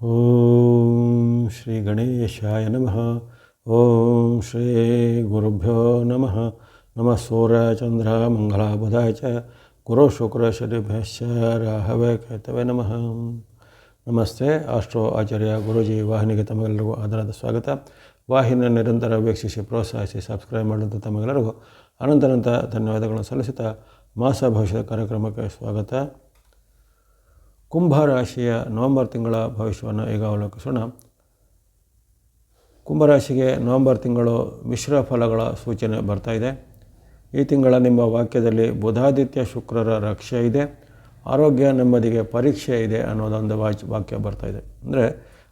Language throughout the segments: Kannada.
ಓಂ ಶ್ರೀ ಗಣೇಶಾಯ ನಮಃ ಓಂ ಶ್ರೀ ಗುರುಭ್ಯೋ ನಮಃ ನಮಃ ಸೂರ್ಯ ಚಂದ್ರ ಮಂಗಳ ಬುಧಾಯ ಚ ಗುರು ಶುಕ್ರ ಶನಿಭ್ಯಶ್ಚ ರಾಹವೇ ಕೇತವೇ ನಮಃ ನಮಸ್ತೆ ಆಸ್ಟ್ರೋ ಆಚಾರ್ಯ ಗುರೂಜಿ ವಾಹಿನಿಗೆ ತಮಗೆಲ್ಲರಿಗೂ ಆಧಾರದ ಸ್ವಾಗತ ವಾಹಿನಿಯ ನಿರಂತರ ವೀಕ್ಷಿಸಿ ಪ್ರೋತ್ಸಾಹಿಸಿ ಸಬ್ಸ್ಕ್ರೈಬ್ ಮಾಡಿದಂಥ ತಮಗೆಲ್ಲರಿಗೂ ಅನಂತನಂತ ಧನ್ಯವಾದಗಳನ್ನು ಸಲ್ಲಿಸುತ್ತಾ ಮಾಸ ಭವಿಷ್ಯದ ಕಾರ್ಯಕ್ರಮಕ್ಕೆ ಸ್ವಾಗತ ಕುಂಭ ರಾಶಿಯ ನವೆಂಬರ್ ತಿಂಗಳ ಭವಿಷ್ಯವನ್ನು ಈಗ ಅವಲೋಕಿಸೋಣ. ಕುಂಭರಾಶಿಗೆ ನವೆಂಬರ್ ತಿಂಗಳು ಮಿಶ್ರ ಫಲಗಳ ಸೂಚನೆ ಬರ್ತಾ ಇದೆ. ಈ ತಿಂಗಳ ನಿಮ್ಮ ವಾಕ್ಯದಲ್ಲಿ ಬುಧಾದಿತ್ಯ ಶುಕ್ರರ ರಕ್ಷೆ ಇದೆ. ಆರೋಗ್ಯ ನೆಮ್ಮದಿಗೆ ಪರೀಕ್ಷೆ ಇದೆ ಅನ್ನೋದೊಂದು ವಾಚ್ ವಾಕ್ಯ ಬರ್ತಾ ಇದೆ. ಅಂದರೆ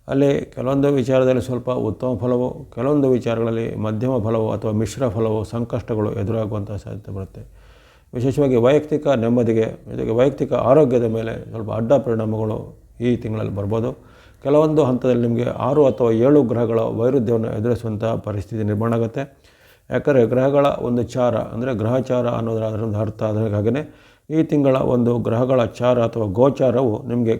ಅಲ್ಲಿ ಕೆಲವೊಂದು ವಿಚಾರದಲ್ಲಿ ಸ್ವಲ್ಪ ಉತ್ತಮ ಫಲವು, ಕೆಲವೊಂದು ವಿಚಾರಗಳಲ್ಲಿ ಮಧ್ಯಮ ಫಲವು ಅಥವಾ ಮಿಶ್ರ ಫಲವು ಸಂಕಷ್ಟಗಳು ಎದುರಾಗುವಂಥ ಸಾಧ್ಯತೆ ಬರುತ್ತೆ. ವಿಶೇಷವಾಗಿ ವೈಯಕ್ತಿಕ ನೆಮ್ಮದಿಗೆ, ಜೊತೆಗೆ ವೈಯಕ್ತಿಕ ಆರೋಗ್ಯದ ಮೇಲೆ ಸ್ವಲ್ಪ ಅಡ್ಡ ಪರಿಣಾಮಗಳು ಈ ತಿಂಗಳಲ್ಲಿ ಬರ್ಬೋದು. ಕೆಲವೊಂದು ಹಂತದಲ್ಲಿ ನಿಮಗೆ ಆರು ಅಥವಾ ಏಳು ಗ್ರಹಗಳ ವೈರುಧ್ಯವನ್ನು ಎದುರಿಸುವಂಥ ಪರಿಸ್ಥಿತಿ ನಿರ್ಮಾಣ ಆಗುತ್ತೆ. ಯಾಕಂದರೆ ಗ್ರಹಗಳ ಒಂದು ಚಾರ, ಅಂದರೆ ಗ್ರಹಚಾರ ಅನ್ನೋದರ ಅದರೊಂದು ಅರ್ಥ ಅದರ ಹಾಗೆಯೇ ಈ ತಿಂಗಳ ಒಂದು ಗ್ರಹಗಳ ಚಾರ ಅಥವಾ ಗೋಚಾರವು ನಿಮಗೆ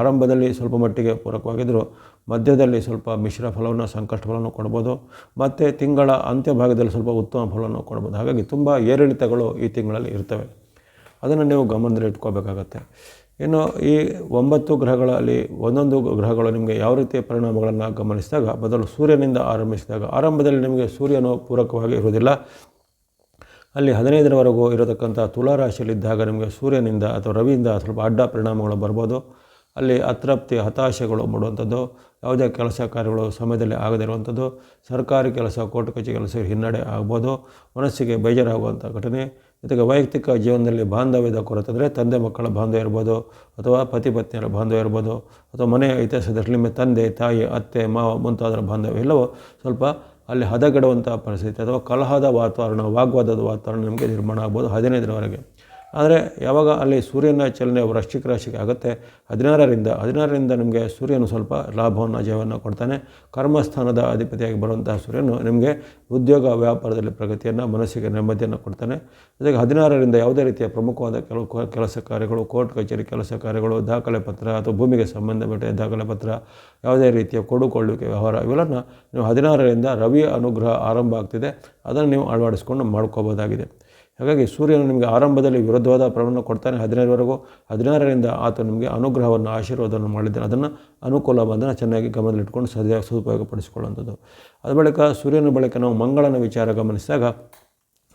ಆರಂಭದಲ್ಲಿ ಸ್ವಲ್ಪ ಮಟ್ಟಿಗೆ ಪೂರಕವಾಗಿದ್ದರೂ ಮಧ್ಯದಲ್ಲಿ ಸ್ವಲ್ಪ ಮಿಶ್ರ ಫಲವನ್ನು, ಸಂಕಷ್ಟ ಫಲವನ್ನು ಕೊಡ್ಬೋದು. ಮತ್ತು ತಿಂಗಳ ಅಂತ್ಯ ಭಾಗದಲ್ಲಿ ಸ್ವಲ್ಪ ಉತ್ತಮ ಫಲವನ್ನು ಕೊಡ್ಬೋದು. ಹಾಗಾಗಿ ತುಂಬ ಏರಿಳಿತಗಳು ಈ ತಿಂಗಳಲ್ಲಿ ಇರ್ತವೆ. ಅದನ್ನು ನೀವು ಗಮನದಲ್ಲಿ ಇಟ್ಕೋಬೇಕಾಗತ್ತೆ. ಇನ್ನು ಈ ಒಂಬತ್ತು ಗ್ರಹಗಳಲ್ಲಿ ಒಂದೊಂದು ಗ್ರಹಗಳು ನಿಮಗೆ ಯಾವ ರೀತಿಯ ಪರಿಣಾಮಗಳನ್ನು ಗಮನಿಸಿದಾಗ, ಮೊದಲು ಸೂರ್ಯನಿಂದ ಆರಂಭಿಸಿದಾಗ, ಆರಂಭದಲ್ಲಿ ನಿಮಗೆ ಸೂರ್ಯನು ಪೂರಕವಾಗಿ ಇರುವುದಿಲ್ಲ. ಅಲ್ಲಿ ಹದಿನೈದರವರೆಗೂ ಇರತಕ್ಕಂಥ ತುಲಾರಾಶಿಯಲ್ಲಿದ್ದಾಗ ನಿಮಗೆ ಸೂರ್ಯನಿಂದ ಅಥವಾ ರವಿಯಿಂದ ಸ್ವಲ್ಪ ಅಡ್ಡ ಪರಿಣಾಮಗಳು ಬರ್ಬೋದು. ಅಲ್ಲಿ ಅತೃಪ್ತಿ, ಹತಾಶೆಗಳು ಮಾಡುವಂಥದ್ದು. ಯಾವುದೇ ಕೆಲಸ ಕಾರ್ಯಗಳು ಸಮಯದಲ್ಲಿ ಆಗದಿರುವಂಥದ್ದು. ಸರ್ಕಾರಿ ಕೆಲಸ, ಕೋರ್ಟ್ ಕಚೇರಿ ಕೆಲಸ ಹಿನ್ನಡೆ ಆಗ್ಬೋದು. ಮನಸ್ಸಿಗೆ ಬೇಜಾರಾಗುವಂಥ ಘಟನೆ. ಜೊತೆಗೆ ವೈಯಕ್ತಿಕ ಜೀವನದಲ್ಲಿ ಬಾಂಧವ್ಯದ ಕೊರತೆ ಅಂದರೆ ತಂದೆ ಮಕ್ಕಳ ಬಾಂಧವ್ಯ ಇರ್ಬೋದು ಅಥವಾ ಪತಿ ಪತ್ನಿಯರ ಬಾಂಧವ್ಯ ಇರ್ಬೋದು ಅಥವಾ ಮನೆಯ ಇತಿಹಾಸದಲ್ಲಿ ನಿಮ್ಮ ತಂದೆ, ತಾಯಿ, ಅತ್ತೆ, ಮಾವ ಮುಂತಾದರ ಬಾಂಧವ್ಯ ಎಲ್ಲವೂ ಸ್ವಲ್ಪ ಅಲ್ಲಿ ಹದಗೆಡುವಂಥ ಪರಿಸ್ಥಿತಿ ಅಥವಾ ಕಲಹದ ವಾತಾವರಣ, ವಾಗ್ವಾದದ ವಾತಾವರಣ ನಿಮಗೆ ನಿರ್ಮಾಣ ಆಗ್ಬೋದು ಹದಿನೈದರವರೆಗೆ. ಆದರೆ ಯಾವಾಗ ಅಲ್ಲಿ ಸೂರ್ಯನ ಚಲನೆ ವೃಶ್ಚಿಕ ರಾಶಿಗೆ ಆಗುತ್ತೆ, ಹದಿನಾರರಿಂದ ಹದಿನಾರರಿಂದ ನಿಮಗೆ ಸೂರ್ಯನು ಸ್ವಲ್ಪ ಲಾಭವನ್ನು, ಜಯವನ್ನು ಕೊಡ್ತಾನೆ. ಕರ್ಮಸ್ಥಾನದ ಅಧಿಪತಿಯಾಗಿ ಬರುವಂತಹ ಸೂರ್ಯನು ನಿಮಗೆ ಉದ್ಯೋಗ, ವ್ಯಾಪಾರದಲ್ಲಿ ಪ್ರಗತಿಯನ್ನು, ಮನಸ್ಸಿಗೆ ನೆಮ್ಮದಿಯನ್ನು ಕೊಡ್ತಾನೆ. ಜೊತೆಗೆ ಹದಿನಾರರಿಂದ ಯಾವುದೇ ರೀತಿಯ ಪ್ರಮುಖವಾದ ಕೆಲವು ಕೆಲಸ ಕಾರ್ಯಗಳು, ಕೋರ್ಟ್ ಕಚೇರಿ ಕೆಲಸ ಕಾರ್ಯಗಳು, ದಾಖಲೆ ಪತ್ರ ಅಥವಾ ಭೂಮಿಗೆ ಸಂಬಂಧಪಟ್ಟ ದಾಖಲೆ ಪತ್ರ, ಯಾವುದೇ ರೀತಿಯ ಕೊಡುಕೊಳ್ಳುವಿಕೆ, ವ್ಯವಹಾರ, ಇವೆಲ್ಲನ್ನು ನೀವು ಹದಿನಾರರಿಂದ ರವಿಯ ಅನುಗ್ರಹ ಆರಂಭ ಆಗ್ತಿದೆ. ಅದನ್ನು ನೀವು ಅಳವಡಿಸ್ಕೊಂಡು ಮಾಡ್ಕೋಬೋದಾಗಿದೆ. ಹಾಗಾಗಿ ಸೂರ್ಯನು ನಿಮಗೆ ಆರಂಭದಲ್ಲಿ ವಿರುದ್ಧವಾದ ಫಲವನ್ನು ಕೊಡ್ತಾನೆ ಹದಿನೈದುವರೆಗೂ ಹದಿನಾರರಿಂದ ಆತ ನಿಮಗೆ ಅನುಗ್ರಹವನ್ನು, ಆಶೀರ್ವಾದವನ್ನು ಮಾಡಿದ್ದಾನೆ. ಅದನ್ನು ಅನುಕೂಲ ಬಂದನ್ನು ಚೆನ್ನಾಗಿ ಗಮನದಲ್ಲಿಟ್ಕೊಂಡು ಸರಿಯಾಗಿ ಸದುಪಯೋಗಪಡಿಸಿಕೊಳ್ಳುವಂಥದ್ದು. ಅದ ಬಳಿಕ ಸೂರ್ಯನ ಬಳಿಕ ನಾವು ಮಂಗಳನ ವಿಚಾರ ಗಮನಿಸಿದಾಗ,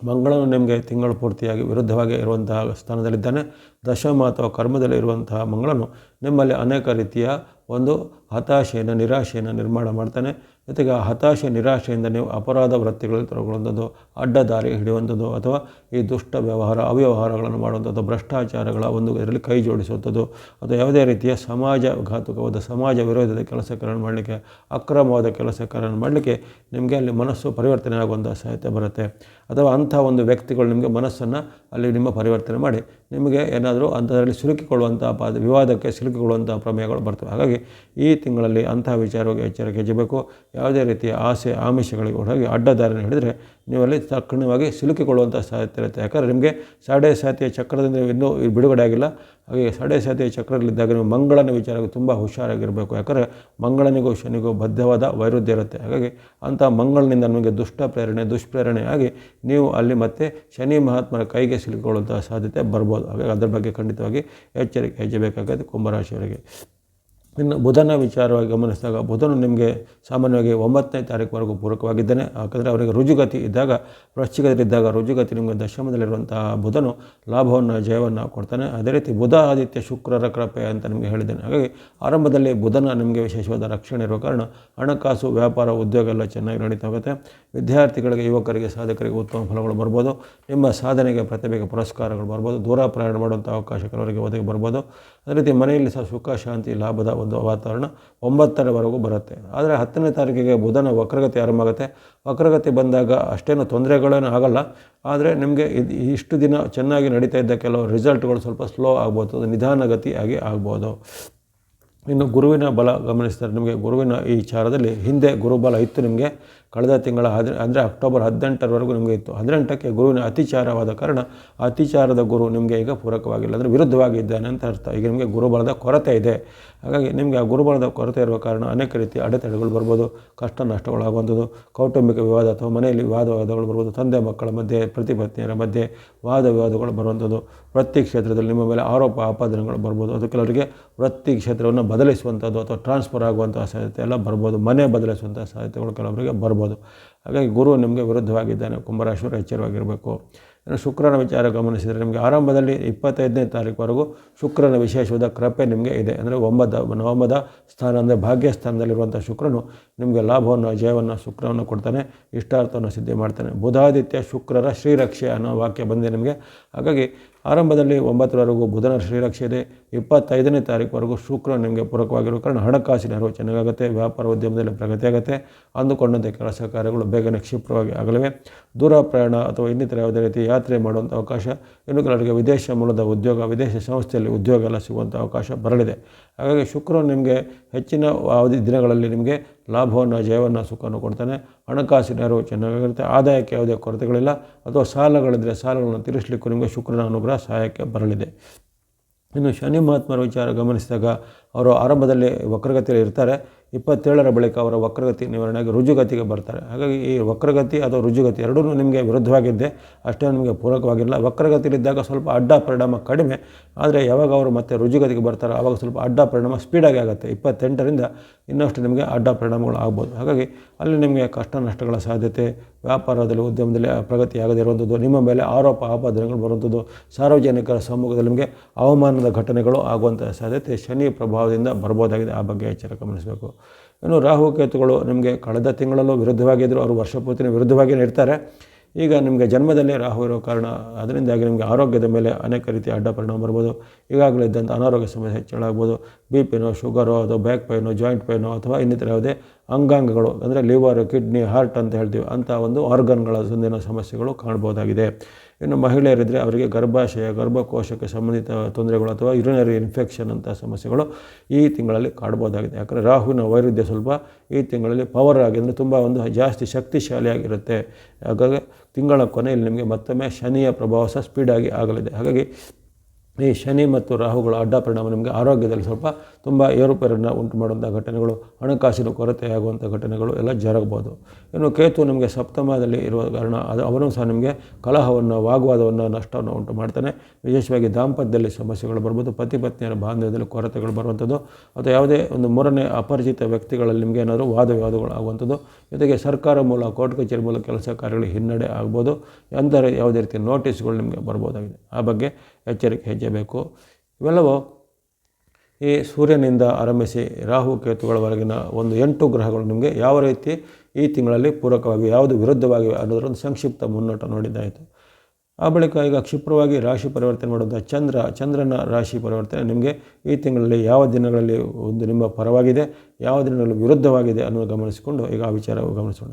ಮಂಗಳನು ನಿಮಗೆ ತಿಂಗಳು ಪೂರ್ತಿಯಾಗಿ ವಿರುದ್ಧವಾಗಿ ಇರುವಂತಹ ಸ್ಥಾನದಲ್ಲಿದ್ದಾನೆ. ದಶಮ ಅಥವಾ ಕರ್ಮದಲ್ಲಿ ಇರುವಂತಹ ಮಂಗಳನು ನಿಮ್ಮಲ್ಲಿ ಅನೇಕ ರೀತಿಯ ಒಂದು ಹತಾಶೆಯನ್ನು, ನಿರಾಶೆಯನ್ನು ನಿರ್ಮಾಣ ಮಾಡ್ತಾನೆ. ಜೊತೆಗೆ ಆ ಹತಾಶೆ, ನಿರಾಶೆಯಿಂದ ನೀವು ಅಪರಾಧ ವೃತ್ತಿಗಳಲ್ಲಿ ತೊಡಗುವಂಥದ್ದು, ಅಡ್ಡದಾರಿ ಹಿಡಿಯುವಂಥದ್ದು, ಅಥವಾ ಈ ದುಷ್ಟ ವ್ಯವಹಾರ, ಅವ್ಯವಹಾರಗಳನ್ನು ಮಾಡುವಂಥದ್ದು, ಭ್ರಷ್ಟಾಚಾರಗಳ ಒಂದು ಇದರಲ್ಲಿ ಕೈ ಜೋಡಿಸುವಂಥದ್ದು, ಅಥವಾ ಯಾವುದೇ ರೀತಿಯ ಸಮಾಜ ಘಾತುಕವಾದ ಸಮಾಜ ವಿರೋಧದ ಕೆಲಸ ಕಾರ್ಯ ಮಾಡಲಿಕ್ಕೆ, ಅಕ್ರಮವಾದ ಕೆಲಸ ಕಾರ್ಯ ಮಾಡಲಿಕ್ಕೆ ನಿಮಗೆ ಅಲ್ಲಿ ಮನಸ್ಸು ಪರಿವರ್ತನೆ ಆಗುವಂಥ ಸಾಧ್ಯತೆ ಬರುತ್ತೆ. ಅಥವಾ ಅಂಥ ಒಂದು ವ್ಯಕ್ತಿಗಳು ನಿಮಗೆ ಮನಸ್ಸನ್ನು ಅಲ್ಲಿ ನಿಮ್ಮ ಪರಿವರ್ತನೆ ಮಾಡಿ, ನಿಮಗೆ ಏನಾದರೂ ಅಂಥದ್ರಲ್ಲಿ ಸಿಲುಕಿಕೊಳ್ಳುವಂಥ ಪಾದ, ವಿವಾದಕ್ಕೆ ಸಿಲುಕಿಕೊಳ್ಳುವಂಥ ಪ್ರಮೇಯಗಳು ಬರ್ತವೆ. ಹಾಗಾಗಿ ಈ ತಿಂಗಳಲ್ಲಿ ಅಂಥ ವಿಚಾರವಾಗಿ ಎಚ್ಚರಿಕೆ ಹೆಚ್ಚಬೇಕು ಯಾವುದೇ ರೀತಿಯ ಆಸೆ ಆಮಿಷಗಳಿಗೆ ಒಳಗಾಗಿ ಅಡ್ಡದಾರಿನ ಹಿಡಿದರೆ ನೀವಲ್ಲಿ ತಕ್ಷಣವಾಗಿ ಸಿಲುಕಿಕೊಳ್ಳುವಂಥ ಸಾಧ್ಯತೆ ಇರುತ್ತೆ. ಯಾಕಂದರೆ ನಿಮಗೆ ಸಾಡೆ ಸಾತಿಯ ಚಕ್ರದಿಂದ ಇನ್ನೂ ಬಿಡುಗಡೆ ಆಗಿಲ್ಲ. ಹಾಗೆ ಸಾಡೆ ಸಾತಿಯ ಚಕ್ರದಲ್ಲಿದ್ದಾಗ ನೀವು ಮಂಗಳನ ವಿಚಾರಕ್ಕೆ ತುಂಬ ಹುಷಾರಾಗಿರಬೇಕು. ಯಾಕಂದರೆ ಮಂಗಳನಿಗೂ ಶನಿಗೂ ಬದ್ಧವಾದ ವೈರುಧ್ಯ ಇರುತ್ತೆ. ಹಾಗಾಗಿ ಅಂಥ ಮಂಗಳನಿಂದ ನಿಮಗೆ ದುಷ್ಟ ಪ್ರೇರಣೆ, ದುಷ್ಪ್ರೇರಣೆ ಆಗಿ ನೀವು ಅಲ್ಲಿ ಮತ್ತೆ ಶನಿ ಮಹಾತ್ಮರ ಕೈಗೆ ಸಿಲುಕಿಕೊಳ್ಳುವಂಥ ಸಾಧ್ಯತೆ ಬರ್ಬೋದು. ಹಾಗಾಗಿ ಅದರ ಬಗ್ಗೆ ಖಂಡಿತವಾಗಿ ಎಚ್ಚರಿಕೆ ಹೆಚ್ಚಬೇಕಾಗುತ್ತೆ ಕುಂಭರಾಶಿಯವರಿಗೆ. ಇನ್ನು ಬುಧನ ವಿಚಾರವಾಗಿ ಗಮನಿಸಿದಾಗ ಬುಧನು ನಿಮಗೆ ಸಾಮಾನ್ಯವಾಗಿ ಒಂಬತ್ತನೇ ತಾರೀಕುವರೆಗೂ ಪೂರಕವಾಗಿದ್ದಾನೆ. ಯಾಕಂದರೆ ಅವರಿಗೆ ರುಜುಗತಿ ಇದ್ದಾಗ, ವೃಶ್ಚಿಕದಲ್ಲಿದ್ದಾಗ ರುಜುಗತಿ ನಿಮಗೆ ದಶಮದಲ್ಲಿರುವಂತಹ ಬುಧನು ಲಾಭವನ್ನು, ಜಯವನ್ನು ಕೊಡ್ತಾನೆ. ಅದೇ ರೀತಿ ಬುಧ ಆದಿತ್ಯ ಶುಕ್ರರ ಕೃಪೆ ಅಂತ ನಿಮಗೆ ಹೇಳಿದ್ದೇನೆ. ಹಾಗಾಗಿ ಆರಂಭದಲ್ಲಿ ಬುಧನ ನಿಮಗೆ ವಿಶೇಷವಾದ ರಕ್ಷಣೆ ಇರುವ ಕಾರಣ ಹಣಕಾಸು, ವ್ಯಾಪಾರ, ಉದ್ಯೋಗ ಎಲ್ಲ ಚೆನ್ನಾಗಿ ನಡೀತಾ ಹೋಗುತ್ತೆ. ವಿದ್ಯಾರ್ಥಿಗಳಿಗೆ, ಯುವಕರಿಗೆ, ಸಾಧಕರಿಗೆ ಉತ್ತಮ ಫಲಗಳು ಬರ್ಬೋದು. ನಿಮ್ಮ ಸಾಧನೆಗೆ, ಪ್ರತಿಭೆಗೆ ಪುರಸ್ಕಾರಗಳು ಬರ್ಬೋದು. ದೂರ ಪ್ರಯಾಣ ಮಾಡುವಂಥ ಅವಕಾಶ ಕೆಲವರಿಗೆ ಒದಗಿ ಬರ್ಬೋದು. ಅದೇ ರೀತಿ ಮನೆಯಲ್ಲಿ ಸಹ ಸುಖ, ಶಾಂತಿ, ಲಾಭದ ಒಂದು ವಾತಾವರಣ ಒಂಬತ್ತರವರೆಗೂ ಬರುತ್ತೆ. ಆದರೆ ಹತ್ತನೇ ತಾರೀಕಿಗೆ ಬುಧನ ವಕ್ರಗತಿ ಆರಂಭ ಆಗುತ್ತೆ ವಕ್ರಗತಿ ಬಂದಾಗ ಅಷ್ಟೇನು ತೊಂದರೆಗಳೇನೂ ಆಗಲ್ಲ. ಆದರೆ ನಿಮಗೆ ಇದು ಇಷ್ಟು ದಿನ ಚೆನ್ನಾಗಿ ನಡೀತಾ ಇದ್ದ ಕೆಲವು ರಿಸಲ್ಟ್ಗಳು ಸ್ವಲ್ಪ ಸ್ಲೋ ಆಗ್ಬೋದು ಅದು ನಿಧಾನಗತಿ ಆಗಿ ಆಗ್ಬೋದು. ಇನ್ನು ಗುರುವಿನ ಬಲ ಗಮನಿಸ್ತಾರೆ ನಿಮಗೆ ಗುರುವಿನ ಈ ವಿಚಾರದಲ್ಲಿ ಹಿಂದೆ ಗುರುಬಲ ಇತ್ತು ನಿಮಗೆ. ಕಳೆದ ತಿಂಗಳ ಹದಿ, ಅಂದರೆ ಅಕ್ಟೋಬರ್ ಹದಿನೆಂಟರವರೆಗೂ ನಿಮಗೆ ಇತ್ತು. ಹದಿನೆಂಟಕ್ಕೆ ಗುರುವಿನ ಅತಿಚಾರವಾದ ಕಾರಣ ಅತಿಚಾರದ ಗುರು ನಿಮಗೆ ಈಗ ಪೂರಕವಾಗಿಲ್ಲ. ಅಂದರೆ ವಿರುದ್ಧವಾಗಿದ್ದಾನೆ ಅಂತ ಅರ್ಥ. ಈಗ ನಿಮಗೆ ಗುರುಬಲದ ಕೊರತೆ ಇದೆ. ಹಾಗಾಗಿ ನಿಮಗೆ ಆ ಗುರುಬಲದ ಕೊರತೆ ಇರುವ ಕಾರಣ ಅನೇಕ ರೀತಿಯ ಅಡೆತಡೆಗಳು ಬರ್ಬೋದು. ಕಷ್ಟ ನಷ್ಟಗಳಾಗುವಂಥದ್ದು ಕೌಟುಂಬಿಕ ವಿವಾದ ಅಥವಾ ಮನೆಯಲ್ಲಿ ವಾದ ವಿವಾದಗಳು ಬರ್ಬೋದು. ತಂದೆ ಮಕ್ಕಳ ಮಧ್ಯೆ, ಪ್ರತಿಪತ್ನಿಯರ ಮಧ್ಯೆ ವಾದ ವಿವಾದಗಳು ಬರುವಂಥದ್ದು. ವೃತ್ತಿ ಕ್ಷೇತ್ರದಲ್ಲಿ ನಿಮ್ಮ ಮೇಲೆ ಆರೋಪ, ಆಪಾದನೆಗಳು ಬರ್ಬೋದು. ಅದು ಕೆಲವರಿಗೆ ವೃತ್ತಿ ಕ್ಷೇತ್ರವನ್ನು ಬದಲಿಸುವಂಥದ್ದು ಅಥವಾ ಟ್ರಾನ್ಸ್ಫರ್ ಆಗುವಂಥ ಸಾಧ್ಯತೆ ಎಲ್ಲ ಬರ್ಬೋದು. ಮನೆ ಬದಲಿಸುವಂಥ ಸಾಧ್ಯತೆಗಳು ಕೆಲವರಿಗೆ ಬರ್ಬೋದು. ಹಾಗಾಗಿ ಗುರು ನಿಮಗೆ ವಿರುದ್ಧವಾಗಿದ್ದಾನೆ. ಕುಂಭರಾಶಿಯವರು ಎಚ್ಚರವಾಗಿರಬೇಕು. ಇನ್ನು ಶುಕ್ರನ ವಿಚಾರ ಗಮನಿಸಿದರೆ ನಿಮಗೆ ಆರಂಭದಲ್ಲಿ ಇಪ್ಪತ್ತೈದನೇ ತಾರೀಕುವರೆಗೂ ಶುಕ್ರನ ವಿಶೇಷವಾದ ಕೃಪೆ ನಿಮಗೆ ಇದೆ. ಅಂದರೆ ಒಂಬತ್ತ ನವಂಬದ ಸ್ಥಾನ ಅಂದರೆ ಭಾಗ್ಯ ಸ್ಥಾನದಲ್ಲಿರುವಂಥ ಶುಕ್ರನು ನಿಮಗೆ ಲಾಭವನ್ನು, ಜಯವನ್ನು, ಶುಕ್ರವನ್ನು ಕೊಡ್ತಾನೆ. ಇಷ್ಟಾರ್ಥವನ್ನು ಸಿದ್ಧಿ ಮಾಡ್ತಾನೆ. ಬುಧಾದಿತ್ಯ ಶುಕ್ರರ ಶ್ರೀರಕ್ಷೆ ಅನ್ನೋ ವಾಕ್ಯ ಬಂದಿದೆ ನಿಮಗೆ. ಹಾಗಾಗಿ ಆರಂಭದಲ್ಲಿ ಒಂಬತ್ತರವರೆಗೂ ಬುಧನ ಶ್ರೀರಕ್ಷೆ ಇದೆ ಇಪ್ಪತ್ತೈದನೇ ತಾರೀಕುವರೆಗೂ ಶುಕ್ರ ನಿಮಗೆ ಪೂರಕವಾಗಿರೋ ಕಾರಣ ಹಣಕಾಸಿನ ನೆರವು ಚೆನ್ನಾಗುತ್ತೆ ವ್ಯಾಪಾರ ಉದ್ಯಮದಲ್ಲಿ ಪ್ರಗತಿ ಆಗುತ್ತೆ. ಅಂದುಕೊಂಡಂತೆ ಕೆಲಸ ಕಾರ್ಯಗಳು ಬೇಗನೆ ಕ್ಷಿಪ್ರವಾಗಿ ಆಗಲಿವೆ. ದೂರ ಪ್ರಯಾಣ ಅಥವಾ ಇನ್ನಿತರ ಯಾವುದೇ ರೀತಿ ಯಾತ್ರೆ ಮಾಡುವಂಥ ಅವಕಾಶ, ಇನ್ನು ಕೆಲವರಿಗೆ ವಿದೇಶ ಮೂಲದ ಉದ್ಯೋಗ, ವಿದೇಶ ಸಂಸ್ಥೆಯಲ್ಲಿ ಉದ್ಯೋಗ ಎಲ್ಲ ಸಿಗುವಂಥ ಅವಕಾಶ ಬರಲಿದೆ. ಹಾಗಾಗಿ ಶುಕ್ರ ನಿಮಗೆ ಹೆಚ್ಚಿನ ಅವಧಿ ದಿನಗಳಲ್ಲಿ ನಿಮಗೆ ಲಾಭವನ್ನು, ಜಯವನ್ನು, ಸುಖವನ್ನು ಕೊಡ್ತಾನೆ. ಹಣಕಾಸಿನ ನೆರವು ಚೆನ್ನಾಗಿರುತ್ತೆ. ಆದಾಯಕ್ಕೆ ಯಾವುದೇ ಕೊರತೆಗಳಿಲ್ಲ. ಅಥವಾ ಸಾಲಗಳಿದ್ದರೆ ಸಾಲಗಳನ್ನು ತೀರಿಸಲಿಕ್ಕೂ ನಿಮಗೆ ಶುಕ್ರನ ಅನುಗ್ರಹ ಸಹಾಯಕ್ಕೆ ಬರಲಿದೆ. ಇನ್ನು ಶನಿ ಮಹಾತ್ಮರ ವಿಚಾರ ಗಮನಿಸಿದಾಗ, ಅವರು ಆರಂಭದಲ್ಲಿ ವಕ್ರಗತಿಯಲ್ಲಿ ಇರ್ತಾರೆ. ಇಪ್ಪತ್ತೇಳರ ಬಳಿಕ ಅವರ ವಕ್ರಗತಿ ನಿವಾರಣೆಗೆ ರುಜುಗತಿಗೆ ಬರ್ತಾರೆ. ಹಾಗಾಗಿ ಈ ವಕ್ರಗತಿ ಅಥವಾ ರುಜುಗತಿ ಎರಡೂ ನಿಮಗೆ ವಿರುದ್ಧವಾಗಿದ್ದೆ ಅಷ್ಟೇ ನಿಮಗೆ ಪೂರಕವಾಗಿಲ್ಲ. ವಕ್ರಗತಿಯಲ್ಲಿದ್ದಾಗ ಸ್ವಲ್ಪ ಅಡ್ಡ ಪರಿಣಾಮ ಕಡಿಮೆ, ಆದರೆ ಯಾವಾಗ ಅವರು ಮತ್ತೆ ರುಜುಗತಿಗೆ ಬರ್ತಾರೋ ಆವಾಗ ಸ್ವಲ್ಪ ಅಡ್ಡ ಪರಿಣಾಮ ಸ್ಪೀಡಾಗಿ ಆಗುತ್ತೆ. ಇಪ್ಪತ್ತೆಂಟರಿಂದ ಇನ್ನಷ್ಟು ನಿಮಗೆ ಅಡ್ಡ ಪರಿಣಾಮಗಳು ಆಗ್ಬೋದು. ಹಾಗಾಗಿ ಅಲ್ಲಿ ನಿಮಗೆ ಕಷ್ಟ ನಷ್ಟಗಳ ಸಾಧ್ಯತೆ ವ್ಯಾಪಾರದಲ್ಲಿ, ಉದ್ಯಮದಲ್ಲಿ ಪ್ರಗತಿ ಆಗದೇ ಇರುವಂಥದ್ದು, ನಿಮ್ಮ ಮೇಲೆ ಆರೋಪ, ಆಪಾದನೆಗಳು ಬರುವಂಥದ್ದು, ಸಾರ್ವಜನಿಕರ ಸಮ್ಮುಖದಲ್ಲಿ ನಿಮಗೆ ಅವಮಾನದ ಘಟನೆಗಳು ಆಗುವಂಥ ಸಾಧ್ಯತೆ ಶನಿ ಪ್ರಭಾವದಿಂದ ಬರ್ಬೋದಾಗಿದೆ ಆ ಬಗ್ಗೆ ಎಚ್ಚರ ಗಮನಿಸಬೇಕು ಇನ್ನು ರಾಹುಕೇತುಗಳು ನಿಮಗೆ ಕಳೆದ ತಿಂಗಳಲ್ಲೂ ವಿರುದ್ಧವಾಗಿದ್ದರು. ಅವರು ವರ್ಷಪೂರ್ತಿನ ವಿರುದ್ಧವಾಗಿಯೇ ಇರ್ತಾರೆ ಈಗ ನಿಮಗೆ ಜನ್ಮದಲ್ಲೇ ರಾಹು ಇರೋ ಕಾರಣ, ಅದರಿಂದಾಗಿ ನಿಮಗೆ ಆರೋಗ್ಯದ ಮೇಲೆ ಅನೇಕ ರೀತಿಯ ಅಡ್ಡ ಪರಿಣಾಮ ಬರ್ಬೋದು. ಈಗಾಗಲೇ ಇದ್ದಂಥ ಅನಾರೋಗ್ಯ ಸಮಸ್ಯೆ ಹೆಚ್ಚಳಾಗ್ಬೋದು ಬಿ ಪಿನೋ ಶುಗರೋ ಅಥವಾ ಬ್ಯಾಕ್ ಪೈನೋ ಜಾಯಿಂಟ್ ಪೈನೋ ಅಥವಾ ಇನ್ನಿತರ ಯಾವುದೇ ಅಂಗಾಂಗಗಳು, ಅಂದರೆ ಲಿವರ್ ಕಿಡ್ನಿ ಹಾರ್ಟ್ ಅಂತ ಹೇಳ್ತೀವಿ ಅಂಥ ಒಂದು ಆರ್ಗನ್ಗಳ ಸಂದಿನ ಸಮಸ್ಯೆಗಳು ಕಾಣ್ಬೋದಾಗಿದೆ. ಇನ್ನು ಮಹಿಳೆಯರಿದ್ದರೆ ಅವರಿಗೆ ಗರ್ಭಾಶಯ, ಗರ್ಭಕೋಶಕ್ಕೆ ಸಂಬಂಧಿತ ತೊಂದರೆಗಳು ಅಥವಾ ಯುರಿನರಿ ಇನ್ಫೆಕ್ಷನ್ ಅಂಥ ಸಮಸ್ಯೆಗಳು ಈ ತಿಂಗಳಲ್ಲಿ ಕಾಡ್ಬೋದಾಗಿದೆ. ಯಾಕಂದರೆ ರಾಹುವಿನ ವೈರುಧ್ಯ ಸ್ವಲ್ಪ ಈ ತಿಂಗಳಲ್ಲಿ ಪವರ್ ಆಗಿ ಅಂದರೆ ತುಂಬ ಒಂದು ಜಾಸ್ತಿ ಶಕ್ತಿಶಾಲಿಯಾಗಿರುತ್ತೆ. ಹಾಗಾಗಿ ತಿಂಗಳ ಕೊನೆಯಲ್ಲಿ ನಿಮಗೆ ಮತ್ತೊಮ್ಮೆ ಶನಿಯ ಪ್ರಭಾವ ಸಹ ಸ್ಪೀಡಾಗಿ ಆಗಲಿದೆ. ಹಾಗಾಗಿ ಈ ಶನಿ ಮತ್ತು ರಾಹುಗಳ ಅಡ್ಡ ಪರಿಣಾಮ ನಿಮಗೆ ಆರೋಗ್ಯದಲ್ಲಿ ಸ್ವಲ್ಪ ತುಂಬ ಏರುಪೇರನ್ನು ಉಂಟು ಮಾಡುವಂಥ ಘಟನೆಗಳು, ಹಣಕಾಸಿನ ಕೊರತೆಯಾಗುವಂಥ ಘಟನೆಗಳು ಎಲ್ಲ ಜರಗಬಹುದು. ಇನ್ನು ಕೇತು ನಿಮಗೆ ಸಪ್ತಮದಲ್ಲಿ ಇರುವ ಕಾರಣ ಅದು ಅವನು ಸಹ ನಿಮಗೆ ಕಲಹವನ್ನು, ವಾಗ್ವಾದವನ್ನು, ನಷ್ಟವನ್ನು ಉಂಟು ಮಾಡ್ತಾನೆ. ವಿಶೇಷವಾಗಿ ದಾಂಪತ್ಯದಲ್ಲಿ ಸಮಸ್ಯೆಗಳು ಬರ್ಬೋದು ಪತಿ ಪತ್ನಿಯರ ಬಾಂಧವ್ಯದಲ್ಲಿ ಕೊರತೆಗಳು ಬರುವಂಥದ್ದು, ಅಥವಾ ಯಾವುದೇ ಒಂದು ಮೂರನೇ ಅಪರಿಚಿತ ವ್ಯಕ್ತಿಗಳಲ್ಲಿ ನಿಮಗೆ ಏನಾದರೂ ವಾದ ವಿವಾದಗಳು ಆಗುವಂಥದ್ದು. ಜೊತೆಗೆ ಸರ್ಕಾರ ಮೂಲ ಕೋರ್ಟ್ ಕಚೇರಿ ಮೂಲ ಕೆಲಸ ಕಾರ್ಯಗಳು ಹಿನ್ನಡೆ ಆಗ್ಬೋದು. ಅಂದರೆ ಯಾವುದೇ ರೀತಿಯ ನೋಟಿಸ್ಗಳು ನಿಮಗೆ ಬರ್ಬೋದಾಗಿದೆ. ಆ ಬಗ್ಗೆ ಎಚ್ಚರಿಕೆ ಹೆಜ್ಜೆ ಬೇಕು ಇವೆಲ್ಲವೂ ಈ ಸೂರ್ಯನಿಂದ ಆರಂಭಿಸಿ ರಾಹು ಕೇತುಗಳವರೆಗಿನ ಒಂದು ಎಂಟು ಗ್ರಹಗಳು ನಿಮಗೆ ಯಾವ ರೀತಿ ಈ ತಿಂಗಳಲ್ಲಿ ಪೂರಕವಾಗಿ, ಯಾವುದು ವಿರುದ್ಧವಾಗಿವೆ ಅನ್ನೋದರ ಒಂದು ಸಂಕ್ಷಿಪ್ತ ಮುನ್ನೋಟ ನೋಡಿದ್ದಾಯಿತು. ಆ ಬಳಿಕ ಈಗ ಕ್ಷಿಪ್ರವಾಗಿ ರಾಶಿ ಪರಿವರ್ತನೆ ಮಾಡುವಂಥ ಚಂದ್ರ, ಚಂದ್ರನ ರಾಶಿ ಪರಿವರ್ತನೆ ನಿಮಗೆ ಈ ತಿಂಗಳಲ್ಲಿ ಯಾವ ದಿನಗಳಲ್ಲಿ ಒಂದು ನಿಮ್ಮ ಪರವಾಗಿದೆ, ಯಾವ ದಿನಗಳಲ್ಲಿ ವಿರುದ್ಧವಾಗಿದೆ ಅನ್ನೋದು ಗಮನಿಸಿಕೊಂಡು ಈಗ ಆ ವಿಚಾರ ಗಮನಿಸೋಣ.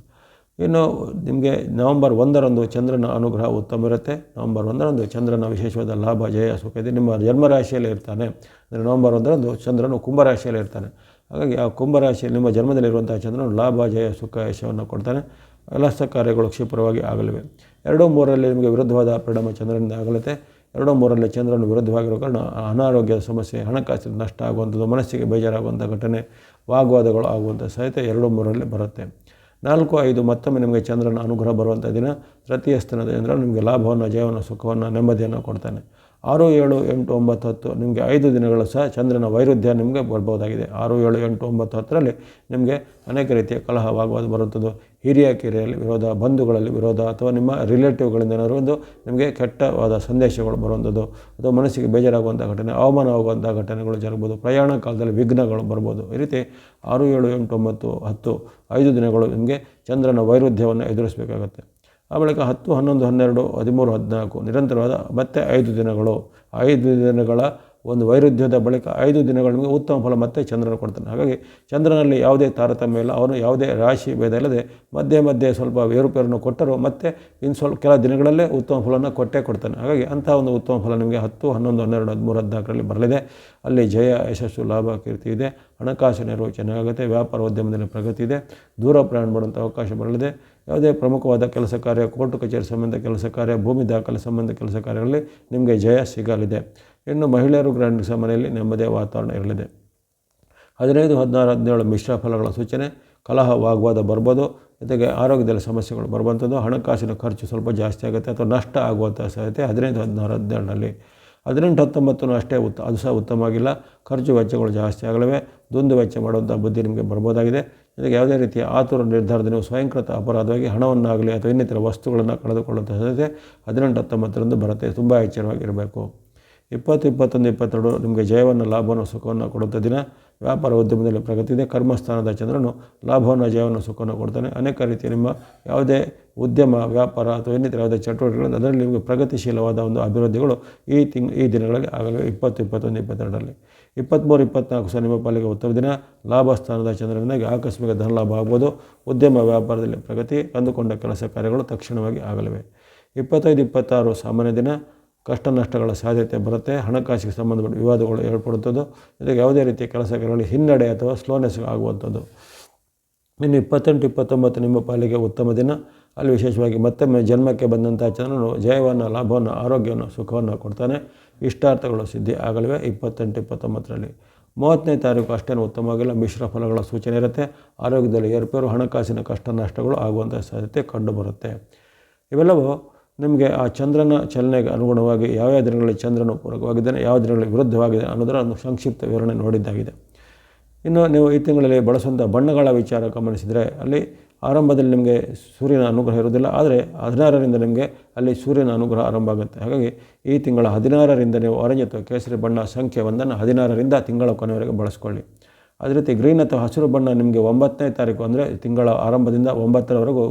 ಇನ್ನು ನಿಮಗೆ ನವಂಬರ್ ಒಂದರಂದು ಚಂದ್ರನ ಅನುಗ್ರಹ ಉತ್ತಮ ಇರುತ್ತೆ. ನವಂಬರ್ ಒಂದರಂದು ಚಂದ್ರನ ವಿಶೇಷವಾದ ಲಾಭ, ಜಯ, ಸುಖ ಇದೆ. ನಿಮ್ಮ ಜನ್ಮರಾಶಿಯಲ್ಲಿ ಇರ್ತಾನೆ. ಅಂದರೆ ನವಂಬರ್ ಒಂದರಂದು ಚಂದ್ರನು ಕುಂಭರಾಶಿಯಲ್ಲಿ ಇರ್ತಾನೆ. ಹಾಗಾಗಿ ಆ ಕುಂಭರಾಶಿಯಲ್ಲಿ ನಿಮ್ಮ ಜನ್ಮದಲ್ಲಿರುವಂಥ ಚಂದ್ರನು ಲಾಭ, ಜಯ, ಸುಖ, ಯಶವನ್ನು ಕೊಡ್ತಾನೆ. ಕೆಲಸ ಕಾರ್ಯಗಳು ಕ್ಷಿಪ್ರವಾಗಿ ಆಗಲಿವೆ. ಎರಡೂ ಮೂರರಲ್ಲಿ ನಿಮಗೆ ವಿರುದ್ಧವಾದ ಪರಿಣಾಮ ಚಂದ್ರನಿಂದ ಆಗಲತ್ತೆ. ಎರಡು ಮೂರರಲ್ಲಿ ಚಂದ್ರನು ವಿರುದ್ಧವಾಗಿರೋ ಕಾರಣ ಅನಾರೋಗ್ಯದ ಸಮಸ್ಯೆ, ಹಣಕಾಸಿನ ನಷ್ಟ ಆಗುವಂಥದ್ದು, ಮನಸ್ಸಿಗೆ ಬೇಜಾರಾಗುವಂಥ ಘಟನೆ, ವಾಗ್ವಾದಗಳು ಆಗುವಂಥ ಸಹಿತ ಎರಡು ಮೂರರಲ್ಲಿ ಬರುತ್ತೆ. ನಾಲ್ಕು ಐದು ಮತ್ತೊಮ್ಮೆ ನಿಮಗೆ ಚಂದ್ರನ ಅನುಗ್ರಹ ಬರುವಂಥ ದಿನ ತೃತೀಯ ಸ್ಥಾನದ ಚಂದ್ರ ನಿಮಗೆ ಲಾಭವನ್ನು, ಜಯವನ್ನು, ಸುಖವನ್ನು, ನೆಮ್ಮದಿಯನ್ನು ಕೊಡ್ತಾನೆ. ಆರು ಏಳು ಎಂಟು ಒಂಬತ್ತು ಹತ್ತು. ನಿಮಗೆ ಐದು ದಿನಗಳು ಸಹ ಚಂದ್ರನ ವೈರುಧ್ಯ ನಿಮಗೆ ಬರ್ಬೋದಾಗಿದೆ. ಆರು ಏಳು ಎಂಟು ಒಂಬತ್ತು ಹತ್ತರಲ್ಲಿ ನಿಮಗೆ ಅನೇಕ ರೀತಿಯ ಕಲಹವಾಗುವುದು ಬರುತ್ತದೆ. ಹಿರಿಯ ಕಿರಿಯಲ್ಲಿ ವಿರೋಧ, ಬಂಧುಗಳಲ್ಲಿ ವಿರೋಧ ಅಥವಾ ನಿಮ್ಮ ರಿಲೇಟಿವ್ಗಳಿಂದ ಏನಾದರೂ ಒಂದು ನಿಮಗೆ ಕೆಟ್ಟವಾದ ಸಂದೇಶಗಳು ಬರುವಂಥದ್ದು. ಅಥವಾ ಮನಸ್ಸಿಗೆ ಬೇಜಾರಾಗುವಂಥ ಘಟನೆ ಅವಮಾನವಾಗುವಂಥ ಘಟನೆಗಳು ಜರುಗಬಹುದು ಪ್ರಯಾಣ ಕಾಲದಲ್ಲಿ ವಿಘ್ನಗಳು ಬರ್ಬೋದು ಈ ರೀತಿ ಆರು ಏಳು ಎಂಟು ಒಂಬತ್ತು ಹತ್ತು, ಐದು ದಿನಗಳು ನಿಮಗೆ ಚಂದ್ರನ ವೈರುಧ್ಯವನ್ನು ಎದುರಿಸಬೇಕಾಗತ್ತೆ. ಆ ಬಳಿಕ ಹತ್ತು, ಹನ್ನೊಂದು, ಹನ್ನೆರಡು, ಹದಿಮೂರು, ಹದಿನಾಲ್ಕು, ನಿರಂತರವಾದ ಮತ್ತೆ ಐದು ದಿನಗಳು. ಐದು ದಿನಗಳ ಒಂದು ವೈರುಧ್ಯದ ಬಳಿಕ ಐದು ದಿನಗಳ ಉತ್ತಮ ಫಲ ಮತ್ತೆ ಚಂದ್ರನ ಕೊಡ್ತಾನೆ. ಹಾಗಾಗಿ ಚಂದ್ರನಲ್ಲಿ ಯಾವುದೇ ತಾರತಮ್ಯ ಇಲ್ಲ. ಅವನು ಯಾವುದೇ ರಾಶಿ ಭೇದ ಇಲ್ಲದೆ ಮಧ್ಯೆ ಮಧ್ಯೆ ಸ್ವಲ್ಪ ಏರುಪೇರನ್ನು ಕೊಟ್ಟರು ಮತ್ತೆ ಇನ್ನು ಸ್ವಲ್ಪ ಕೆಲ ದಿನಗಳಲ್ಲೇ ಉತ್ತಮ ಫಲವನ್ನು ಕೊಟ್ಟೇ ಕೊಡ್ತಾನೆ. ಹಾಗಾಗಿ ಅಂಥ ಒಂದು ಉತ್ತಮ ಫಲ ನಿಮಗೆ ಹತ್ತು, ಹನ್ನೊಂದು, ಹನ್ನೆರಡು, ಹದಿಮೂರು, ಹದಿನಾಲ್ಕರಲ್ಲಿ ಬರಲಿದೆ. ಅಲ್ಲಿ ಜಯ, ಯಶಸ್ಸು, ಲಾಭ, ಕೀರ್ತಿ ಇದೆ. ಹಣಕಾಸು ನೆರವು ಚೆನ್ನಾಗುತ್ತೆ. ವ್ಯಾಪಾರ ಉದ್ಯಮದಲ್ಲಿ ಪ್ರಗತಿ ಇದೆ. ದೂರ ಪ್ರಯಾಣ ಮಾಡುವಂಥ ಅವಕಾಶ ಬರಲಿದೆ. ಯಾವುದೇ ಪ್ರಮುಖವಾದ ಕೆಲಸ ಕಾರ್ಯ, ಕೋರ್ಟು ಕಚೇರಿ ಸಂಬಂಧ ಕೆಲಸ ಕಾರ್ಯ, ಭೂಮಿ ದಾಖಲೆ ಸಂಬಂಧ ಕೆಲಸ ಕಾರ್ಯಗಳಲ್ಲಿ ನಿಮಗೆ ಜಯ ಸಿಗಲಿದೆ. ಇನ್ನು ಮಹಿಳೆಯರು ಗ್ರಾಂಡ್ ಮನೆಯಲ್ಲಿ ನೆಮ್ಮದಿಯ ವಾತಾವರಣ ಇರಲಿದೆ. ಹದಿನೈದು, ಹದಿನಾರು, ಹದಿನೇಳು ಮಿಶ್ರ ಫಲಗಳ ಸೂಚನೆ, ಕಲಹ, ವಾಗ್ವಾದ ಬರ್ಬೋದು. ಜೊತೆಗೆ ಆರೋಗ್ಯದಲ್ಲಿ ಸಮಸ್ಯೆಗಳು ಬರುವಂಥದ್ದು ಹಣಕಾಸಿನ ಖರ್ಚು ಸ್ವಲ್ಪ ಜಾಸ್ತಿ ಆಗುತ್ತೆ ಅಥವಾ ನಷ್ಟ ಆಗುವಂಥ ಸಾಧ್ಯತೆ ಹದಿನೈದು, ಹದಿನಾರು, ಹದಿನೇಳರಲ್ಲಿ. ಹದಿನೆಂಟು ಹತ್ತೊಂಬತ್ತು ಅಷ್ಟೇ ಉತ್ತ, ಅದು ಸಹ ಉತ್ತಮವಾಗಿಲ್ಲ. ಖರ್ಚು ವೆಚ್ಚಗಳು ಜಾಸ್ತಿ ಆಗಲಿವೆ. ದುಂದು ವೆಚ್ಚ ಮಾಡುವಂಥ ಬುದ್ಧಿ ನಿಮಗೆ ಬರ್ಬೋದಾಗಿದೆ. ಜೊತೆಗೆ ಯಾವುದೇ ರೀತಿಯ ಆತುರ ನಿರ್ಧಾರದ ನೀವು ಸ್ವಯಂಕೃತ ಅಪರಾಧವಾಗಿ ಹಣವನ್ನಾಗಲಿ ಅಥವಾ ಇನ್ನಿತರ ವಸ್ತುಗಳನ್ನು ಕಳೆದುಕೊಳ್ಳುವಂಥ ಸಾಧ್ಯತೆ ಹದಿನೆಂಟು ಹತ್ತೊಂಬತ್ತರಂದು ಬರುತ್ತೆ. ತುಂಬ ಎಚ್ಚರವಾಗಿರಬೇಕು. ಇಪ್ಪತ್ತು ಇಪ್ಪತ್ತೊಂದು ಇಪ್ಪತ್ತೆರಡು ನಿಮಗೆ ಜಯವನ್ನು, ಲಾಭವನ್ನು, ಸುಖವನ್ನು ಕೊಡುವಂಥ ದಿನ. ವ್ಯಾಪಾರ ಉದ್ಯಮದಲ್ಲಿ ಪ್ರಗತಿ ಇದೆ, ಕರ್ಮಸ್ಥಾನದ ಚಂದ್ರನು ಲಾಭವನ್ನು, ಜಯವನ್ನು, ಸುಖವನ್ನು ಕೊಡ್ತಾನೆ. ಅನೇಕ ರೀತಿಯ ನಿಮ್ಮ ಯಾವುದೇ ಉದ್ಯಮ, ವ್ಯಾಪಾರ ಅಥವಾ ಇನ್ನಿತರ ಯಾವುದೇ ಚಟುವಟಿಕೆಗಳನ್ನು ಅದರಲ್ಲಿ ನಿಮಗೆ ಪ್ರಗತಿಶೀಲವಾದ ಒಂದು ಅಭಿವೃದ್ಧಿಗಳು ಈ ತಿಂಗ್, ಈ ದಿನಗಳಲ್ಲಿ ಆಗಲೇ ಇಪ್ಪತ್ತು, ಇಪ್ಪತ್ತೊಂದು, ಇಪ್ಪತ್ತೆರಡರಲ್ಲಿ. ಇಪ್ಪತ್ತ್ಮೂರು, ಇಪ್ಪತ್ನಾಲ್ಕು ಸಹ ನಿಮ್ಮ ಪಾಲಿಗೆ ಉತ್ತಮ ದಿನ. ಲಾಭ ಸ್ಥಾನದ ಚಂದ್ರನಿಂದಾಗಿ ಆಕಸ್ಮಿಕ ಧನಲಾಭ ಆಗ್ಬೋದು. ಉದ್ಯಮ, ವ್ಯಾಪಾರದಲ್ಲಿ ಪ್ರಗತಿ ಅಂದುಕೊಂಡ ಕೆಲಸ ಕಾರ್ಯಗಳು ತಕ್ಷಣವಾಗಿ ಆಗಲಿವೆ. ಇಪ್ಪತ್ತೈದು, ಇಪ್ಪತ್ತಾರು ಸಾಮಾನ್ಯ ದಿನ. ಕಷ್ಟ ನಷ್ಟಗಳ ಸಾಧ್ಯತೆ ಬರುತ್ತೆ, ಹಣಕಾಸಿಗೆ ಸಂಬಂಧಪಟ್ಟ ವಿವಾದಗಳು ಏರ್ಪಡುತ್ತದೆ ಜೊತೆಗೆ ಯಾವುದೇ ರೀತಿಯ ಕೆಲಸಗಳಲ್ಲಿ ಹಿನ್ನಡೆ ಅಥವಾ ಸ್ಲೋನೆಸ್ ಆಗುವಂಥದ್ದು. ಇನ್ನು ಇಪ್ಪತ್ತೆಂಟು, ಇಪ್ಪತ್ತೊಂಬತ್ತು ನಿಮ್ಮ ಪಾಲಿಗೆ ಉತ್ತಮ ದಿನ. ಅಲ್ಲಿ ವಿಶೇಷವಾಗಿ ಮತ್ತೊಮ್ಮೆ ಜನ್ಮಕ್ಕೆ ಬಂದಂಥ ಚಂದ್ರನು ಜಯವನ್ನು, ಲಾಭವನ್ನು, ಆರೋಗ್ಯವನ್ನು, ಸುಖವನ್ನು ಕೊಡ್ತಾನೆ. ಇಷ್ಟಾರ್ಥಗಳು ಸಿದ್ಧಿ ಆಗಲಿವೆ ಇಪ್ಪತ್ತೆಂಟು, ಇಪ್ಪತ್ತೊಂಬತ್ತರಲ್ಲಿ. ಮೂವತ್ತನೇ ತಾರೀಕು ಅಷ್ಟೇನು ಉತ್ತಮವಾಗಿಲ್ಲ. ಮಿಶ್ರ ಫಲಗಳ ಸೂಚನೆ ಇರುತ್ತೆ. ಆರೋಗ್ಯದಲ್ಲಿ ಏರ್ಪೇರು, ಹಣಕಾಸಿನ ಕಷ್ಟ ನಷ್ಟಗಳು ಆಗುವಂಥ ಸಾಧ್ಯತೆ ಕಂಡುಬರುತ್ತೆ. ಇವೆಲ್ಲವೂ ನಿಮಗೆ ಆ ಚಂದ್ರನ ಚಲನೆಗೆ ಅನುಗುಣವಾಗಿ ಯಾವ್ಯಾವ ದಿನಗಳಲ್ಲಿ ಚಂದ್ರನು ಪೂರಕವಾಗಿದ್ದಾನೆ, ಯಾವ ದಿನಗಳಲ್ಲಿ ವಿರುದ್ಧವಾಗಿದೆ ಅನ್ನೋದರ ಒಂದು ಸಂಕ್ಷಿಪ್ತ ವಿವರಣೆ ನೋಡಿದ್ದಾಗಿದೆ. ಇನ್ನು ನೀವು ಈ ತಿಂಗಳಲ್ಲಿ ಬಳಸುವಂಥ ಬಣ್ಣಗಳ ವಿಚಾರ ಗಮನಿಸಿದರೆ ಅಲ್ಲಿ ಆರಂಭದಲ್ಲಿ ನಿಮಗೆ ಸೂರ್ಯನ ಅನುಗ್ರಹ ಇರುವುದಿಲ್ಲ, ಆದರೆ ಹದಿನಾರರಿಂದ ನಿಮಗೆ ಅಲ್ಲಿ ಸೂರ್ಯನ ಅನುಗ್ರಹ ಆರಂಭ ಆಗುತ್ತೆ. ಹಾಗಾಗಿ ಈ ತಿಂಗಳ ಹದಿನಾರರಿಂದ ನೀವು ಆರೆಂಜ್ ಅಥವಾ ಕೇಸರಿ ಬಣ್ಣ ಸಂಖ್ಯೆ ಒಂದನ್ನು ಹದಿನಾರರಿಂದ ತಿಂಗಳ ಕೊನೆಯವರೆಗೆ ಬಳಸ್ಕೊಳ್ಳಿ. ಅದೇ ರೀತಿ ಗ್ರೀನ್ ಅಥವಾ ಹಸಿರು ಬಣ್ಣ ನಿಮಗೆ ಒಂಬತ್ತನೇ ತಾರೀಕು ಅಂದರೆ ತಿಂಗಳ ಆರಂಭದಿಂದ ಒಂಬತ್ತರವರೆಗೂ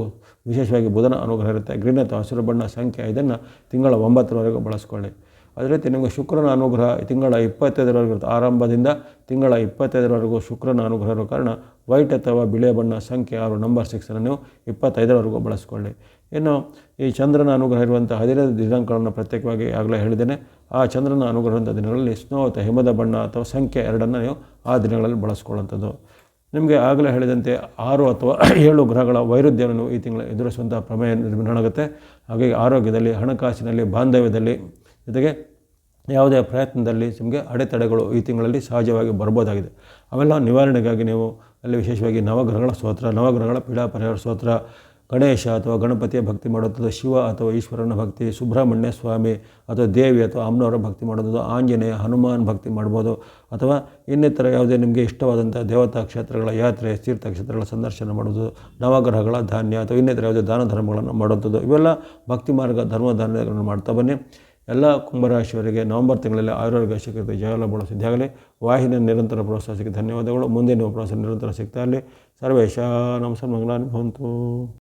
ವಿಶೇಷವಾಗಿ ಬುಧನ ಅನುಗ್ರಹ ಇರುತ್ತೆ. ಗ್ರೀನ್ ಅಥವಾ ಹಸಿರು ಬಣ್ಣ ಸಂಖ್ಯೆ ಇದನ್ನು ತಿಂಗಳ ಒಂಬತ್ತರವರೆಗೂ ಬಳಸ್ಕೊಳ್ಳಿ. ಅದೇ ರೀತಿ ನಿಮಗೆ ಶುಕ್ರನ ಅನುಗ್ರಹ ತಿಂಗಳ ಇಪ್ಪತ್ತೈದರವರೆಗೂ ಇರುತ್ತೆ. ಆರಂಭದಿಂದ ತಿಂಗಳ ಇಪ್ಪತ್ತೈದರವರೆಗೂ ಶುಕ್ರನ ಅನುಗ್ರಹ ಇರೋ ಕಾರಣ ವೈಟ್ ಅಥವಾ ಬಿಳಿಯ ಬಣ್ಣ ಸಂಖ್ಯೆ ಆರು ನಂಬರ್ ಸಿಕ್ಸನ್ನು ನೀವು ಇಪ್ಪತ್ತೈದರವರೆಗೂ ಬಳಸ್ಕೊಳ್ಳಿ. ಇನ್ನು ಈ ಚಂದ್ರನ ಅನುಗ್ರಹ ಇರುವಂಥ ಹದಿನೈದು ದಿನಾಂಕಗಳನ್ನು ಪ್ರತ್ಯೇಕವಾಗಿ ಆಗಲೇ ಹೇಳಿದ್ದೇನೆ. ಆ ಚಂದ್ರನ ಅನುಗ್ರಹದ ದಿನಗಳಲ್ಲಿ ಸ್ನೋ ಅಥವಾ ಹಿಮದ ಬಣ್ಣ ಅಥವಾ ಸಂಖ್ಯೆ ಎರಡನ್ನು ನೀವು ಆ ದಿನಗಳಲ್ಲಿ ಬಳಸ್ಕೊಳ್ಳುವಂಥದ್ದು. ನಿಮಗೆ ಆಗಲೇ ಹೇಳಿದಂತೆ ಆರು ಅಥವಾ ಏಳು ಗ್ರಹಗಳ ವೈರುಧ್ಯವನ್ನು ಈ ತಿಂಗಳು ಎದುರಿಸುವಂಥ ಪ್ರಮೇಯ ನಿರ್ಮಾಣ ಆಗುತ್ತೆ. ಹಾಗಾಗಿ ಆರೋಗ್ಯದಲ್ಲಿ, ಹಣಕಾಸಿನಲ್ಲಿ, ಬಾಂಧವ್ಯದಲ್ಲಿ ಜೊತೆಗೆ ಯಾವುದೇ ಪ್ರಯತ್ನದಲ್ಲಿ ನಿಮಗೆ ಅಡೆತಡೆಗಳು ಈ ತಿಂಗಳಲ್ಲಿ ಸಹಜವಾಗಿ ಬರ್ಬೋದಾಗಿದೆ. ಅವೆಲ್ಲ ನಿವಾರಣೆಗಾಗಿ ನೀವು ಅಲ್ಲಿ ವಿಶೇಷವಾಗಿ ನವಗ್ರಹಗಳ ಸ್ತೋತ್ರ, ನವಗ್ರಹಗಳ ಪೀಡಾ ಪರಿಹಾರ ಸ್ತೋತ್ರ ಗಣೇಶ ಅಥವಾ ಗಣಪತಿಯ ಭಕ್ತಿ ಮಾಡುವಂಥದ್ದು ಶಿವ ಅಥವಾ ಈಶ್ವರನ ಭಕ್ತಿ, ಸುಬ್ರಹ್ಮಣ್ಯ ಸ್ವಾಮಿ ಅಥವಾ ದೇವಿ ಅಥವಾ ಅಮ್ಮನವರ ಭಕ್ತಿ ಮಾಡೋದು ಆಂಜನೇಯ, ಹನುಮಾನ್ ಭಕ್ತಿ ಮಾಡ್ಬೋದು. ಅಥವಾ ಇನ್ನಿತರ ಯಾವುದೇ ನಿಮಗೆ ಇಷ್ಟವಾದಂಥ ದೇವತಾ ಕ್ಷೇತ್ರಗಳ ಯಾತ್ರೆ ತೀರ್ಥಕ್ಷೇತ್ರಗಳ ಸಂದರ್ಶನ ಮಾಡೋದು ನವಗ್ರಹಗಳ ಧಾನ್ಯ ಅಥವಾ ಇನ್ನಿತರ ಯಾವುದೇ ದಾನ ಧರ್ಮಗಳನ್ನು ಮಾಡುವಂಥದ್ದು, ಇವೆಲ್ಲ ಭಕ್ತಿ ಮಾರ್ಗ, ಧರ್ಮ ಧಾನ್ಯಗಳನ್ನು ಮಾಡ್ತಾ ಬನ್ನಿ. ಎಲ್ಲ ಕುಂಭರಾಶಿಯವರಿಗೆ ನವೆಂಬರ್ ತಿಂಗಳಲ್ಲಿ ಆರೋಗ್ಯ ಸಿಗುತ್ತೆ ಜಯಲಾಭಗಳು ಸಿದ್ಧಿಯಾಗಲಿ. ವಾಹಿನಿಯ ನಿರಂತರ ಪ್ರೋತ್ಸಾಹಕ್ಕೆ ಧನ್ಯವಾದಗಳು. ಮುಂದೆ ನೀವು ಪ್ರೋತ್ಸಾಹ ನಿರಂತರ ಸಿಗ್ತಾ ಇರಲಿ. ಸರ್ವೇಶ ನಮಸ್ಕಾರ ಮಂಗಳ ಭವಂತು.